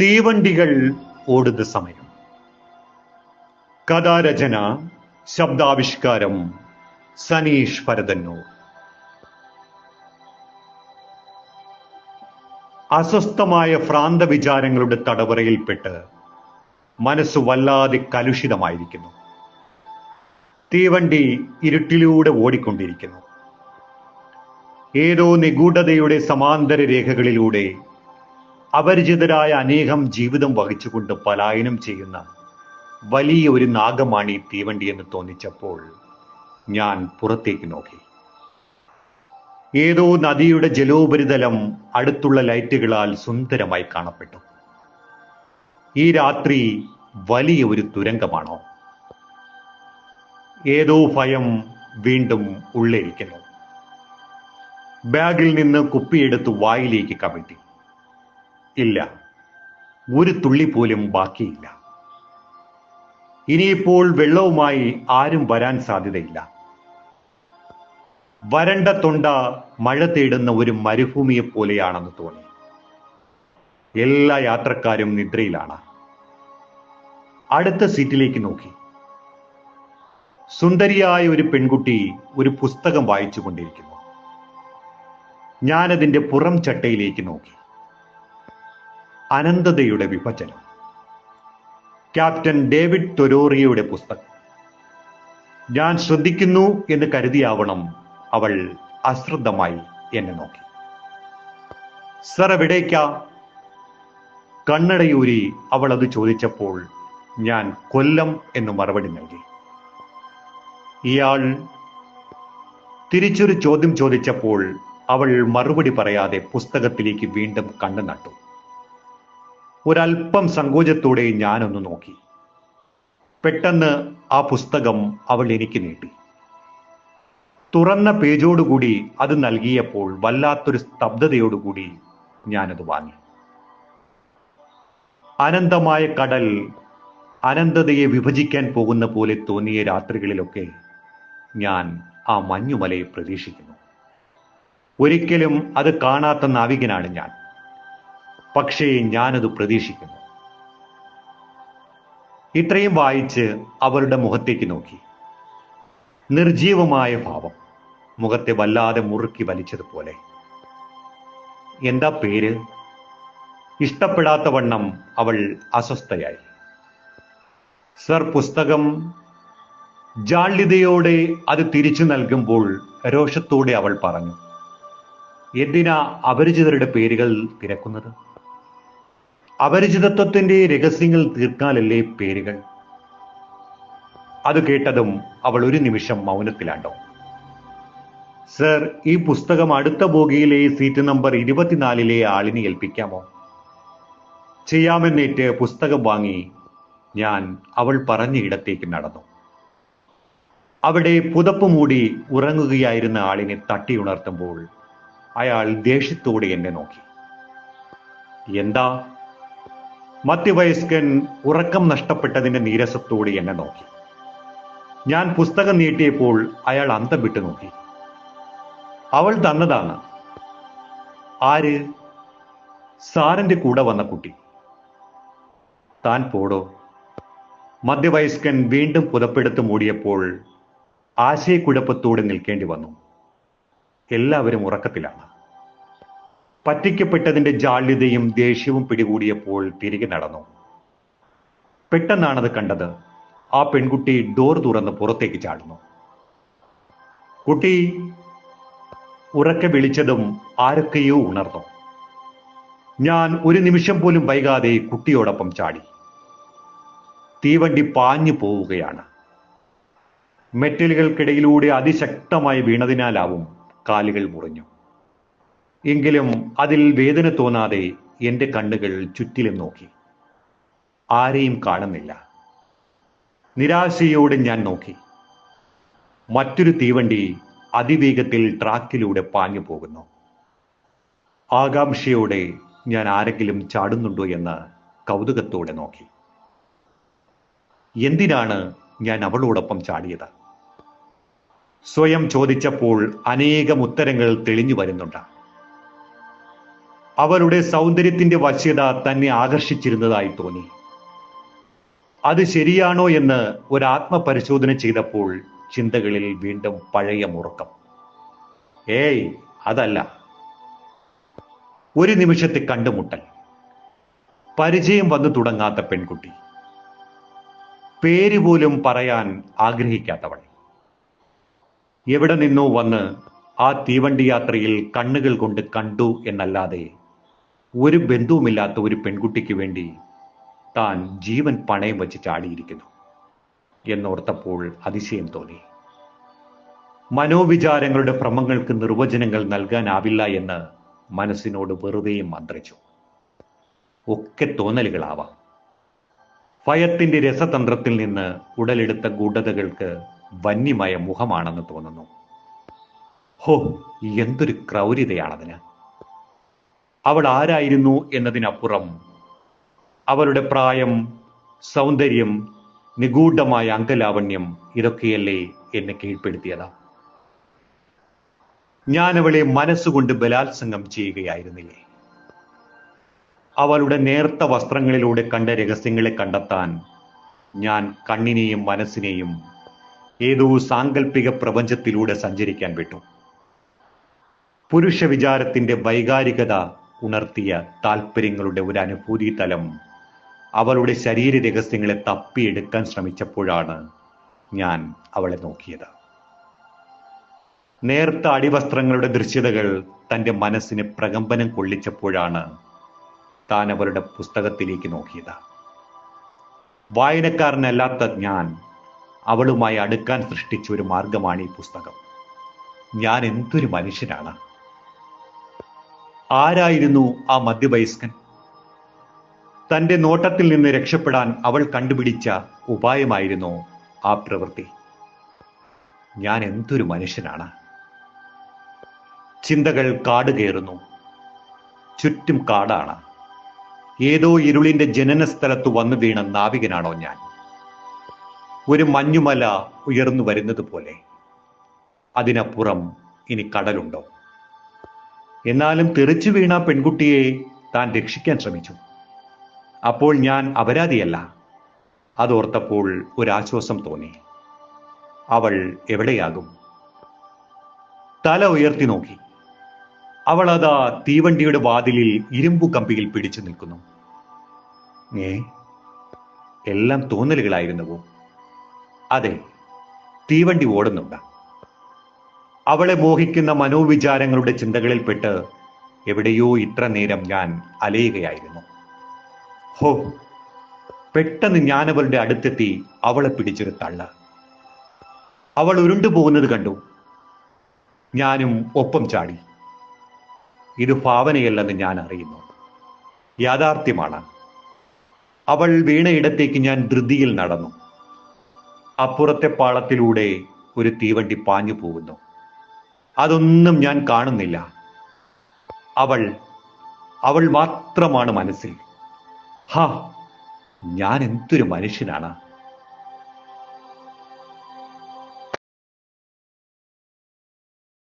തീവണ്ടികൾ ഓടുന്ന സമയം. കഥാരചന ശബ്ദാവിഷ്കാരം സനീഷ് പരതന്നൂർ അസ്വസ്ഥമായ ഭ്രാന്ത വിചാരങ്ങളുടെ തടവറയിൽപ്പെട്ട് മനസ്സ് വല്ലാതെ കലുഷിതമായിരിക്കുന്നു. തീവണ്ടി ഇരുട്ടിലൂടെ ഓടിക്കൊണ്ടിരിക്കുന്നു. ഏതോ നിഗൂഢതയുടെ സമാന്തര രേഖകളിലൂടെ അപരിചിതരായ അനേകം ജീവിതം വഹിച്ചുകൊണ്ട് പലായനം ചെയ്യുന്ന വലിയ ഒരു നാഗമാണ് ഈ തീവണ്ടി എന്ന് തോന്നിച്ചപ്പോൾ ഞാൻ പുറത്തേക്ക് നോക്കി. ഏതോ നദിയുടെ ജലോപരിതലം അടുത്തുള്ള ലൈറ്റുകളാൽ സുന്ദരമായി കാണപ്പെട്ടു. ഈ രാത്രി വലിയ ഒരു തുരങ്കമാണോ? ഏതോ ഭയം വീണ്ടും ഉള്ളിരിക്കുന്നു ബാഗിൽ നിന്ന് കുപ്പിയെടുത്ത് വായിലേക്ക് കമിട്ടി ഇല്ല. ഒരു തുള്ളി പോലും ബാക്കിയില്ല. ഇനിയിപ്പോൾ വെള്ളവുമായി ആരും വരാൻ സാധ്യതയില്ല. വരണ്ട തൊണ്ട മഴ തേടുന്ന ഒരു മരുഭൂമിയെ പോലെയാണെന്ന് തോന്നി. എല്ലാ യാത്രക്കാരും നിദ്രയിലാണ്. അടുത്ത സീറ്റിലേക്ക് നോക്കി. സുന്ദരിയായ ഒരു പെൺകുട്ടി ഒരു പുസ്തകം വായിച്ചു കൊണ്ടിരിക്കുന്നു ഞാനതിന്റെ പുറം ചട്ടയിലേക്ക് നോക്കി. അനന്തതയുടെ വിഭജനം. ക്യാപ്റ്റൻ ഡേവിഡ് തൊരോറിയയുടെ പുസ്തകം. ഞാൻ ശ്രദ്ധിക്കുന്നു എന്ന് കരുതിയാവണം അവൾ അശ്രദ്ധമായി എന്നെ നോക്കി. സർ എവിടേക്ക? കണ്ണടയൂരി അവൾ അത് ചോദിച്ചപ്പോൾ ഞാൻ കൊല്ലം എന്ന് മറുപടി നൽകി. ഇയാൾ തിരിച്ചൊരു ചോദ്യം ചോദിച്ചപ്പോൾ അവൾ മറുപടി പറയാതെ പുസ്തകത്തിലേക്ക് വീണ്ടും കണ്ണു നട്ടു ഒരല്പം സങ്കോചത്തോടെ ഞാനൊന്ന് നോക്കി. പെട്ടെന്ന് ആ പുസ്തകം അവൾ എനിക്ക് നീട്ടി. തുറന്ന പേജോടുകൂടി അത് നൽകിയപ്പോൾ വല്ലാത്തൊരു സ്തബ്ധതയോടുകൂടി ഞാനത് വാങ്ങി. അനന്തമായ കടൽ അനന്തതയെ വിഭജിക്കാൻ പോകുന്ന പോലെ തോന്നിയ രാത്രികളിലൊക്കെ ഞാൻ ആ മഞ്ഞുമലയെ പ്രതീക്ഷിക്കുന്നു. ഒരിക്കലും അത് കാണാത്ത നാവികനാണ് ഞാൻ. പക്ഷേ ഞാനത് പ്രതീക്ഷിക്കുന്നു. ഇത്രയും വായിച്ച് അവരുടെ മുഖത്തേക്ക് നോക്കി. നിർജീവമായ ഭാവം. മുഖത്തെ വല്ലാതെ മുറുക്കി വലിച്ചതുപോലെ. എന്താ പേര്? ഇഷ്ടപ്പെടാത്ത വണ്ണം അവൾ അസ്വസ്ഥയായി. സർ പുസ്തകം ജാള്യതയോടെ അത് തിരിച്ചു നൽകുമ്പോൾ രോഷത്തോടെ അവൾ പറഞ്ഞു എന്തിനാ അപരിചിതരുടെ പേരുകൾ തിരക്കുന്നത്? അപരിചിതത്വത്തിന്റെ രഹസ്യങ്ങൾ തീർക്കാനല്ലേ പേരുകൾ? അത് കേട്ടതും അവൾ ഒരു നിമിഷം മൗനത്തിലാണ്ടോ? സർ ഈ പുസ്തകം അടുത്ത ബോഗിയിലെ സീറ്റ് നമ്പർ ഇരുപത്തിനാലിലെ ആളിനെ ഏൽപ്പിക്കാമോ? ചെയ്യാമെന്നേറ്റ് പുസ്തകം വാങ്ങി ഞാൻ അവൾ പറഞ്ഞ ഇടത്തേക്ക് നടന്നു. അവിടെ പുതപ്പ് മൂടി ഉറങ്ങുകയായിരുന്ന ആളിനെ തട്ടി ഉണർത്തുമ്പോൾ അയാൾ ദേഷ്യത്തോടെ എന്നെ നോക്കി. എന്താ? മധ്യവയസ്കൻ ഉറക്കം നഷ്ടപ്പെട്ടതിന്റെ നീരസത്തോടെ എന്നെ നോക്കി. ഞാൻ പുസ്തകം നീട്ടിയപ്പോൾ അയാൾ അന്തം വിട്ടു നോക്കി. അവൾ തന്നതാണ്. ആര്? സാറിന്റെ കൂടെ വന്ന കുട്ടി. താൻ പോടോ? മധ്യവയസ്കൻ വീണ്ടും പുതപ്പെടുത്ത് മൂടിയപ്പോൾ ആശയക്കുഴപ്പത്തോടെ നിൽക്കേണ്ടി വന്നു. എല്ലാവരും ഉറക്കത്തിലാണ്. പറ്റിക്കപ്പെട്ടതിന്റെ ജാള്യതയും ദേഷ്യവും പിടികൂടിയപ്പോൾ തിരികെ നടന്നു. പെട്ടെന്നാണത് കണ്ടത്. ആ പെൺകുട്ടി ഡോർ തുറന്ന് പുറത്തേക്ക് ചാടുന്നു. കുട്ടി ഉറക്കെ വിളിച്ചതും ആരൊക്കെയോ ഉണർന്നു. ഞാൻ ഒരു നിമിഷം പോലും വൈകാതെ കുട്ടിയോടൊപ്പം ചാടി. തീവണ്ടി പാഞ്ഞു പോവുകയാണ്. മെറ്റലുകൾക്കിടയിലൂടെ അതിശക്തമായി വീണതിനാലാവും കാലുകൾ മുറിഞ്ഞു. എങ്കിലും അതിൽ വേദന തോന്നാതെ എന്റെ കണ്ണുകൾ ചുറ്റിലും നോക്കി. ആരെയും കാണുന്നില്ല. നിരാശയോടെ ഞാൻ നോക്കി. മറ്റൊരു തീവണ്ടി അതിവേഗത്തിൽ ട്രാക്കിലൂടെ പാഞ്ഞു പോകുന്നു. ആകാംക്ഷയോടെ ഞാൻ ആരെങ്കിലും ചാടുന്നുണ്ടോ എന്ന് കൗതുകത്തോടെ നോക്കി. എന്തിനാണ് ഞാൻ അവളോടൊപ്പം ചാടിയത്? സ്വയം ചോദിച്ചപ്പോൾ അനേകം ഉത്തരങ്ങൾ തെളിഞ്ഞു വരുന്നുണ്ട്. അവളുടെ സൗന്ദര്യത്തിന്റെ വശ്യത തന്നെ ആകർഷിച്ചിരുന്നതായി തോന്നി. അത് ശരിയാണോ എന്ന് ഒരു ആത്മപരിശോധന ചെയ്തപ്പോൾ ചിന്തകളിൽ വീണ്ടും പഴയ മുറക്കം. ഏയ് അതല്ല. ഒരു നിമിഷത്തെ കണ്ടുമുട്ടൽ. പരിചയം വന്നു തുടങ്ങാത്ത പെൺകുട്ടി. പേര് പോലും പറയാൻ ആഗ്രഹിക്കാത്തവൾ. എവിടെ നിന്നോ വന്ന് ആ തീവണ്ടി യാത്രയിൽ കണ്ണുകൾ കൊണ്ട് കണ്ടു എന്നല്ലാതെ ഒരു ബന്ധവുമില്ലാത്ത ഒരു പെൺകുട്ടിക്ക് വേണ്ടി താൻ ജീവൻ പണയം വെച്ച് ചാടിയിരിക്കുന്നു എന്നോർത്തപ്പോൾ അതിശയം തോന്നി. മനോവിചാരങ്ങളുടെ ഭ്രമങ്ങൾക്ക് നിർവചനങ്ങൾ നൽകാനാവില്ല എന്ന് മനസ്സിനോട് വെറുതെയും മന്ത്രിച്ചു. ഒക്കെ തോന്നലുകളാവാം. ഭയത്തിന്റെ രസതന്ത്രത്തിൽ നിന്ന് ഉടലെടുത്ത ഗൂഢതകൾക്ക് വന്യമായ മുഖമാണെന്ന് തോന്നുന്നു. ഹോ എന്തൊരു ക്രൗര്യതയാണതിന്. അവൾ ആരായിരുന്നു എന്നതിനപ്പുറം അവളുടെ പ്രായം സൗന്ദര്യം നിഗൂഢമായ അങ്കലാവണ്യം ഇതൊക്കെയല്ലേ എന്നെ കീഴ്പ്പെടുത്തിയതാ. ഞാൻ അവളെ മനസ്സുകൊണ്ട് ബലാത്സംഗം ചെയ്യുകയായിരുന്നില്ലേ? അവളുടെ നേർത്ത വസ്ത്രങ്ങളിലൂടെ കണ്ട രഹസ്യങ്ങളെ കണ്ടെത്താൻ ഞാൻ കണ്ണിനെയും മനസ്സിനെയും ഏതോ സാങ്കല്പിക പ്രപഞ്ചത്തിലൂടെ സഞ്ചരിക്കാൻ വിട്ടു. പുരുഷ വിചാരത്തിന്റെ വൈകാരികത ഉണർത്തിയ താല്പര്യങ്ങളുടെ ഒരു അനുഭൂതി തലം അവളുടെ ശരീര രഹസ്യങ്ങളെ തപ്പിയെടുക്കാൻ ശ്രമിച്ചപ്പോഴാണ് ഞാൻ അവളെ നോക്കിയത്. നേർത്ത അടിവസ്ത്രങ്ങളുടെ ദൃശ്യതകൾ തന്റെ മനസ്സിന് പ്രകമ്പനം കൊള്ളിച്ചപ്പോഴാണ് താൻ അവരുടെ പുസ്തകത്തിലേക്ക് നോക്കിയത്. വായനക്കാരനല്ലാത്ത ഞാൻ അവളുമായി അടുക്കാൻ സൃഷ്ടിച്ച ഒരു മാർഗമാണ് ഈ പുസ്തകം. ഞാൻ എന്തൊരു മനുഷ്യനാണ്? ആരായിരുന്നു ആ മധ്യവയസ്കൻ? തന്റെ നോട്ടത്തിൽ നിന്ന് രക്ഷപ്പെടാൻ അവൾ കണ്ടുപിടിച്ച ഉപായമായിരുന്നു ആ പ്രവൃത്തി. ഞാൻ എന്തൊരു മനുഷ്യനാണ്. ചിന്തകൾ കാട് കയറുന്നു. ചുറ്റും കാടാണ്. ഏതോ ഇരുളിന്റെ ജനന സ്ഥലത്ത് വന്നു വീണ നാവികനാണോ ഞാൻ. ഒരു മഞ്ഞുമല ഉയർന്നു വരുന്നത് പോലെ. അതിനപ്പുറം ഇനി കടലുണ്ടോ? എന്നാലും തെറിച്ചു വീണ പെൺകുട്ടിയെ താൻ രക്ഷിക്കാൻ ശ്രമിച്ചു. അപ്പോൾ ഞാൻ അപരാധിയല്ല. അതോർത്തപ്പോൾ ഒരാശ്വാസം തോന്നി. അവൾ എവിടെയാകും? തല ഉയർത്തി നോക്കി. അവൾ അതാ തീവണ്ടിയുടെ വാതിലിൽ ഇരുമ്പു കമ്പിയിൽ പിടിച്ചു നിൽക്കുന്നു. ഏ? എല്ലാം തോന്നലുകളായിരുന്നുവോ? അതെ തീവണ്ടി ഓടുന്നുണ്ട്. അവളെ മോഹിക്കുന്ന മനോവിചാരങ്ങളുടെ ചിന്തകളിൽപ്പെട്ട് എവിടെയോ ഇത്ര നേരം ഞാൻ അലയുകയായിരുന്നു. ഹോ പെട്ടെന്ന് ഞാൻ അവളുടെ അടുത്തെത്തി അവളെ പിടിച്ചൊരു തള്ള അവൾ ഉരുണ്ടുപോകുന്നത് കണ്ടു. ഞാനും ഒപ്പം ചാടി. ഇത് ഭാവനയല്ലെന്ന് ഞാൻ അറിയുന്നു യാഥാർത്ഥ്യമാണ്. അവൾ വീണയിടത്തേക്ക് ഞാൻ ധൃതിയിൽ നടന്നു. അപ്പുറത്തെ പാളത്തിലൂടെ ഒരു തീവണ്ടി പാഞ്ഞു പോകുന്നു. അതൊന്നും ഞാൻ കാണുന്നില്ല. അവൾ അവൾ മാത്രമാണ് മനസ്സിൽ. ഹാ ഞാൻ എന്തൊരു മനുഷ്യനാണ്.